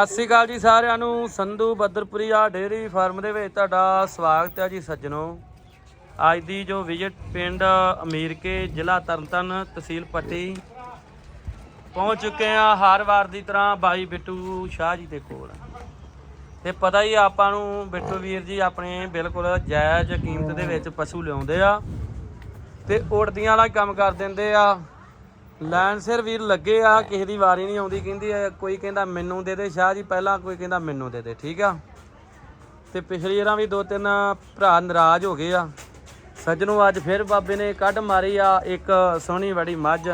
ਸਤਿ ਸ਼੍ਰੀ ਅਕਾਲ ਜੀ ਸਾਰਿਆਂ ਨੂੰ। ਸੰਧੂ ਬੱਦਰਪੁਰੀਆ ਡੇਅਰੀ ਫਾਰਮ ਦੇ ਵਿੱਚ ਤੁਹਾਡਾ ਸਵਾਗਤ ਹੈ ਜੀ ਸੱਜਣੋ। ਅੱਜ ਦੀ ਜੋ ਵਿਜ਼ਿਟ ਪਿੰਡ ਅਮੀਰਕੇ ਜ਼ਿਲ੍ਹਾ ਤਰਨਤਾਰਨ ਤਹਿਸੀਲ ਪੱਟੀ ਪਹੁੰਚ ਚੁੱਕੇ ਆ ਹਰ ਵਾਰ ਦੀ ਤਰ੍ਹਾਂ ਬਾਈ ਬਿੱਟੂ ਸ਼ਾਹ ਜੀ ਦੇ ਕੋਲ। ਤੇ ਪਤਾ ਹੀ ਆਪਾਂ ਨੂੰ ਬਿੱਟੂ ਵੀਰ ਜੀ ਆਪਣੇ ਬਿਲਕੁਲ ਜਾਇਜ਼ ਕੀਮਤ ਦੇ ਵਿੱਚ ਪਸ਼ੂ ਲਿਆਉਂਦੇ ਆ ਤੇ ਉੜਦੀਆਂ ਵਾਲਾ ਕੰਮ ਕਰ ਦਿੰਦੇ ਆ। ਲੈਣ ਸਿਰ ਵੀਰ ਲੱਗੇ ਆ, ਕਿਸੇ ਦੀ ਵਾਰੀ ਨਹੀਂ ਆਉਂਦੀ, ਕਹਿੰਦੀ ਐ ਕੋਈ ਕਹਿੰਦਾ ਮੈਨੂੰ ਦੇ ਦੇ, ਸ਼ਾਹ ਜੀ ਪਹਿਲਾਂ ਕੋਈ ਕਹਿੰਦਾ ਮੈਨੂੰ ਦੇ ਦੇ, ਠੀਕ ਆ? ਤੇ ਪਿਛਲੀ ਵਾਰਾਂ ਵੀ ਦੋ ਤਿੰਨ ਭਰਾ ਨਾਰਾਜ਼ ਹੋ ਗਏ ਆ। ਸੱਜਣੋਂ, ਅੱਜ ਫਿਰ ਬਾਬੇ ਨੇ ਕੱਢ ਮਾਰੀ ਆ ਇੱਕ ਸੋਹਣੀ ਬੜੀ ਮੱਝ,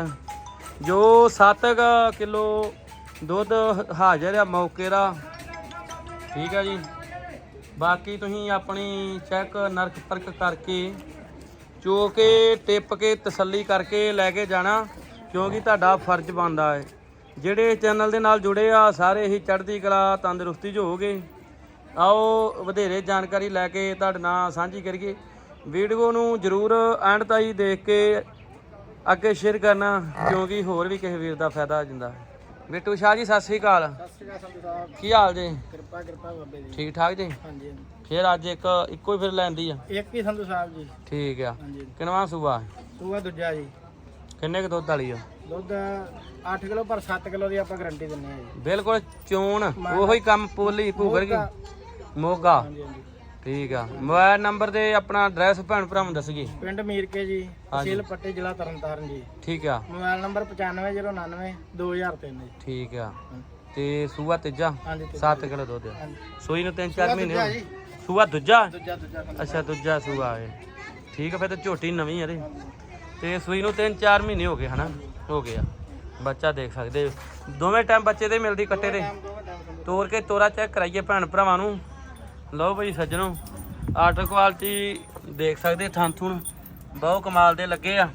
ਜੋ 7 ਕਿਲੋ ਦੁੱਧ ਹਾਜ਼ਰ ਆ ਮੌਕੇ ਦਾ, ਠੀਕ ਆ ਜੀ? ਬਾਕੀ ਤੁਸੀਂ ਆਪਣੀ ਚੈੱਕ ਨਰਕ ਪਰਖ ਕਰਕੇ, ਚੋ ਕੇ ਟਿੱਪ ਕੇ ਤਸੱਲੀ ਕਰਕੇ ਲੈ ਕੇ ਜਾਣਾ। ਕਿਉਂਕਿ ਤੁਹਾਡਾ ਫਰਜ਼ ਬਣਦਾ ਹੈ। ਜਿਹੜੇ ਚੈਨਲ ਦੇ ਨਾਲ ਜੁੜੇ ਆ ਸਾਰੇ ਹੀ ਚੜ੍ਹਦੀ ਕਲਾ ਤੰਦਰੁਸਤੀ 'ਚ ਹੋਗੇ ਆਓ ਵਧੇਰੇ ਜਾਣਕਾਰੀ ਲੈ ਕੇ ਤੁਹਾਡੇ ਨਾਲ ਸਾਂਝੀ ਕਰੀਏ। ਵੀਡੀਓ ਨੂੰ ਜਰੂਰ ਐਂਡ ਤਾਈ ਦੇਖ ਕੇ ਅੱਗੇ ਸ਼ੇਅਰ ਕਰਨਾ ਕਿਉਂਕਿ ਹੋਰ ਵੀ ਕਿਸੇ ਵੀਰ ਦਾ ਫਾਇਦਾ ਹੋ ਜਾਂਦਾ। ਬਿੱਟੂ ਸ਼ਾਹ ਜੀ ਸਤਿ ਸ੍ਰੀ ਅਕਾਲ। ਸਤਿ ਸ਼੍ਰੀ ਅਕਾਲ ਸੰਧੂ ਸਾਹਿਬ। ਕੀ ਹਾਲ ਜੀ? ਕਿਰਪਾ ਕਿਰਪਾ ਬਾਬੇ ਦੀ। ਠੀਕ ਠਾਕ ਜੀ? ਹਾਂਜੀ ਫਿਰ ਅੱਜ ਇੱਕ ਇੱਕੋ ਹੀ ਫਿਰ ਲੈਂਦੀ ਆ। ਇੱਕ ਹੀ ਸੰਧੂ ਸਾਹਿਬ ਜੀ। ਠੀਕ ਆ। ਕਿਨਵਾ ਸੂਆ ਸੂਆ ਦੂਜਾ ਜੀ। ਕਿੰਨੇ ਕੁ ਦੁੱਧ ਵਾਲੀ ਆ? ਦੁੱਧ 8 ਕਿਲੋ ਪਰ 7 ਕਿਲੋ ਦੀ ਆਪਾਂ ਗਾਰੰਟੀ ਦਿੰਨੇ ਆ ਜੀ। ਬਿਲਕੁਲ ਚੋਣ ਉਹੀ ਕੰਮ ਪੋਲੀ ਭੂਗਰ ਗਈ ਮੋਗਾ। ਹਾਂਜੀ ਹਾਂਜੀ। ਠੀਕ ਆ। ਮੋਬਾਈਲ ਨੰਬਰ ਤੇ ਆਪਣਾ ਐਡਰੈਸ ਭੈਣ ਭਰਾ ਨੂੰ ਦੱਸਗੇ ਪਿੰਡ ਮੀਰਕੇ ਜੀ ਤਹਿਸੀਲ ਪੱਟੀ ਜ਼ਿਲ੍ਹਾ ਤਰਨਤਾਰਨ ਜੀ। ਠੀਕ ਆ। ਮੋਬਾਈਲ ਨੰਬਰ 9599 2003 ਜੀ। ਠੀਕ ਆ। ਤੇ ਸੂਆ ਤੀਜਾ? ਹਾਂਜੀ ਤੇ 7 ਕਿਲੋ ਦੁੱਧ ਸੂਈ ਨੂੰ 3-4 ਮਹੀਨੇ ਹੋ ਸੂਆ ਦੂਜਾ? ਦੂਜਾ ਦੂਜਾ ਅੱਛਾ ਦੂਜਾ ਸੂਆ ਹੈ ਠੀਕ ਆ ਫਿਰ ਤੇ ਝੋਟੀ ਨਵੀਂ ਆ ਇਹਦੇ ਤੇ ਸੂਈ ਨੂੰ 3-4 ਮਹੀਨੇ ਹੋ ਗਏ ਹਨਾ, ਹੋ ਗਿਆ ਬੱਚਾ ਦੇਖ ਸਕਦੇ ਹੋ। ਦੋਵੇਂ ਟਾਈਮ ਬੱਚੇ ਦੇ ਮਿਲਦੀ ਕੱਟੇ ਦੇ। ਟਾਈਮ ਤੋਰ ਕੇ ਤੋਰਾ ਚੈੱਕ ਕਰਾਈਏ ਭੈਣ ਭਰਾਵਾਂ ਨੂੰ। ਲਓ ਬਈ ਸੱਜਣੋ ਆਰਡਰ ਕੁਆਲਿਟੀ ਦੇਖ ਸਕਦੇ ਥਾਂ ਥੁਣ ਬਹੁਤ ਕਮਾਲ ਦੇ ਲੱਗੇ ਆ।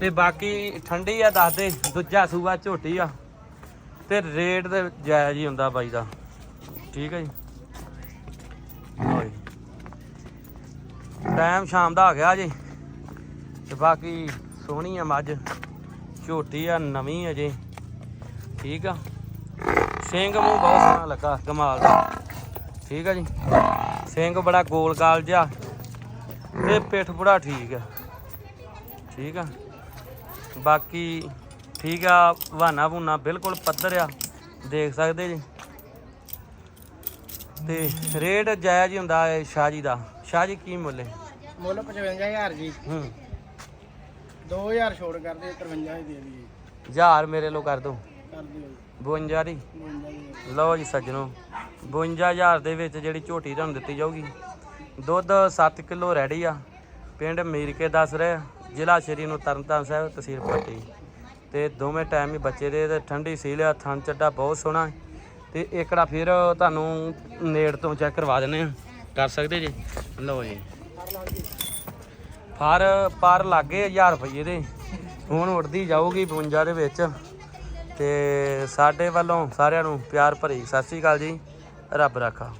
ਤੇ ਬਾਕੀ ਠੰਡੀ ਆ ਦੱਸਦੇ ਦੂਜਾ ਸੂਆ ਝੋਟੀ ਆ। ਤੇ ਰੇਟ ਤੇ ਜਾਇਜ਼ ਹੀ ਹੁੰਦਾ ਬਾਈ ਦਾ। ਠੀਕ ਹੈ ਜੀ। ਟਾਈਮ ਸ਼ਾਮ ਦਾ ਆ ਗਿਆ ਜੀ। ਤੇ ਬਾਕੀ ਸੋਹਣੀ ਆ ਮੱਝ। ਝੋਟੀ ਆ ਨਵੀਂ ਅਜੇ। ਠੀਕ ਆ? ਸਿੰਘ ਮੂੰਹ ਬਹੁਤ ਸੋਹਣਾ ਲੱਗਾ ਕਮਾਲ ਦਾ। ਠੀਕ ਆ ਜੀ? ਸਿੰਘ ਬੜਾ ਗੋਲ ਗਾਲ ਜਿਹਾ ਤੇ ਪਿੱਠ ਬੜਾ ਠੀਕ ਆ। ਠੀਕ ਆ? ਬਾਕੀ ਠੀਕ ਆ ਵਾਨਾ ਵੂਨਾ ਬਿਲਕੁਲ ਪੱਧਰ ਆ। ਦੇਖ ਸਕਦੇ ਜੀ? ਤੇ ਰੇਟ ਜਾਇਜ਼ ਹੀ ਹੁੰਦਾ ਹੈ ਸ਼ਾਹ ਜੀ ਦਾ। ਸ਼ਾਹ ਜੀ ਕੀ ਮੁੱਲ ਹੈ? ਮੁੱਲ 55000 ਜੀ। ਹੂੰ। 2000 ਛੋੜ ਕਰਦੇ 53 ਹੀ ਦੇ ਦਈਏ। ਹਜ਼ਾਰ ਮੇਰੇ ਲੋ ਕਰ ਦੋ। ਕਰ ਦਿਓ 52 ਦੀ? 52 ਜੀ ਲਓ ਜੀ ਸੱਜਣੋ 52000 ਦੇ ਵਿੱਚ ਜਿਹੜੀ ਝੋਟੀ ਤੁਹਾਨੂੰ ਦਿੱਤੀ ਜਾਊਗੀ ਦੁੱਧ 7 ਕਿਲੋ ਰੈਡੀ ਆ। ਪਿੰਡ ਮੀਰਕੇ ਦੱਸ ਰਿਹਾ ਜ਼ਿਲ੍ਹਾ ਸ਼੍ਰੀ ਨੂੰ ਤਰਨਤਾਰਨ ਸਾਹਿਬ ਤਹਿਸੀਲ ਪੱਟੀ ਤੇ ਦੋਵੇਂ ਟਾਈਮ ਹੀ ਬੱਚੇ ਦੇ ਤੇ ਠੰਡੀ ਸੀਲ ਆ ਥਣ ਚੱਡਾ ਬਹੁਤ ਸੋਹਣਾ। ਤੇ ਇਕੜਾ ਫਿਰ ਤੁਹਾਨੂੰ ਨੇੜ ਤੋਂ ਚੈੱਕ ਕਰਵਾ ਦਿੰਦੇ ਆ। ਕਰ ਸਕਦੇ ਜੀ? ਲਓ ਜੀ। ਫਾਰ ਪਰ ਲੱਗੇ 1000 ਰੁਪਏ ਦੇ। ਹੁਣ ਉੱਡਦੀ ਜਾਊਗੀ 52 ਦੇ ਵਿੱਚ। ਤੇ ਸਾਡੇ ਵੱਲੋਂ ਸਾਰਿਆਂ ਨੂੰ ਪਿਆਰ ਭਰੀ ਸਤਿ ਸ੍ਰੀ ਅਕਾਲ ਜੀ। ਰੱਬ ਰਾਖਾ।